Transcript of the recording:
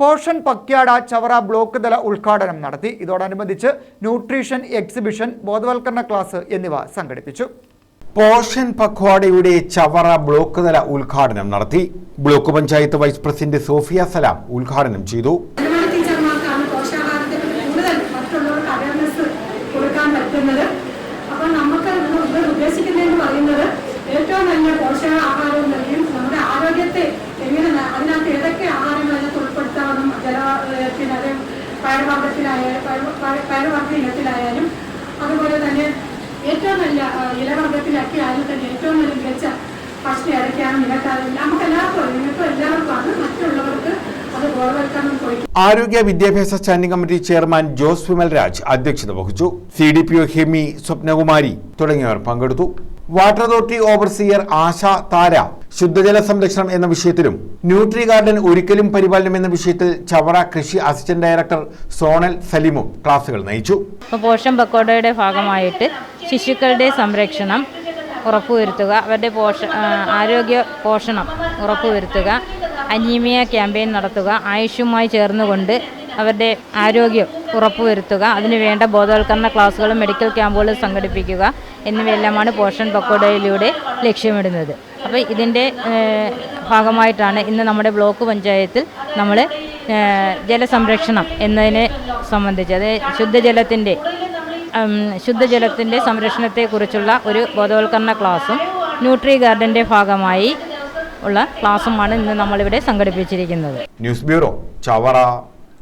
Portion പക്യാട Chavara block തല ഉദ്ഘാടനം നടത്തി. ഇതോടനുബന്ധിച്ച് ന്യൂട്രീഷൻ എക്സിബിഷൻ ബോധവൽക്കരണ ക്ലാസ് എന്നിവ സംഘടിപ്പിച്ചു. പോർഷൻ പക്വാടയുടെ ചവറ ബ്ലോക്ക് തല ഉദ്ഘാടനം നടത്തി. Block panchayat vice president Sofia Salam ഉദ്ഘാടനം ചെയ്തു. ഏറ്റവും നല്ല പോഷക ആഹാരം പറ്റി അത് പഴവർഗ ഇനത്തിലായാലും അതുപോലെ തന്നെ ഏറ്റവും നല്ല ഇലവർഗത്തിലൊക്കെ ആയാലും തന്നെ ഏറ്റവും നല്ല മികച്ച ഭക്ഷണം ഇറക്കിയാണ് നിലക്കാരും നമുക്ക് എല്ലാവർക്കും. നിങ്ങൾക്ക് എല്ലാവർക്കും അത് മറ്റുള്ളവർക്ക് ആരോഗ്യ വിദ്യാഭ്യാസ standing committee chairman Jose Vimal Raj അധ്യക്ഷത വഹിച്ചു. C D P O Hemi Swapnakumari തുടങ്ങിയവർ പങ്കെടുത്തു. Water authority overseer Asha Thara ശുദ്ധജല സംരക്ഷണം എന്ന വിഷയത്തിലും ന്യൂട്രി ഗാർഡൻ ഒരിക്കലും പരിപാലനം എന്ന വിഷയത്തിൽ ചവറ കൃഷി അസിസ്റ്റന്റ് ഡയറക്ടർ സോണൽ സലിമും ക്ലാസുകൾ നയിച്ചു. പോഷൻ പക്കോടയുടെ ഭാഗമായിട്ട് ശിശുക്കളുടെ സംരക്ഷണം ഉറപ്പുവരുത്തുക അവരുടെ പോഷ ആരോഗ്യ പോഷണം ഉറപ്പുവരുത്തുക അനീമിയ ക്യാമ്പയിൻ നടത്തുക ആയുഷുമായി ചേർന്നുകൊണ്ട് അവരുടെ ആരോഗ്യം ഉറപ്പുവരുത്തുക അതിനുവേണ്ട ബോധവൽക്കരണ ക്ലാസ്സുകളും മെഡിക്കൽ ക്യാമ്പുകളും സംഘടിപ്പിക്കുക എന്നിവയെല്ലാമാണ് പോഷൻ പക്കോഡയിലൂടെ ലക്ഷ്യമിടുന്നത്. അപ്പോൾ ഇതിന്റെ ഭാഗമായിട്ടാണ് ഇന്ന് നമ്മുടെ ബ്ലോക്ക് പഞ്ചായത്തിൽ നമ്മൾ ജലസംരക്ഷണം എന്നതിനെ സംബന്ധിച്ച് അത് ശുദ്ധജലത്തിന്റെ ശുദ്ധജലത്തിന്റെ സംരക്ഷണത്തെക്കുറിച്ചുള്ള ഒരു ബോധവൽക്കരണ ക്ലാസ്സും ന്യൂട്രി ഗാർഡന്റെ ഭാഗമായി ഉള്ള ക്ലാസ്സുമാണ് ഇന്ന് നമ്മളിവിടെ സംഘടിപ്പിച്ചിരിക്കുന്നത്. News bureau Chavara.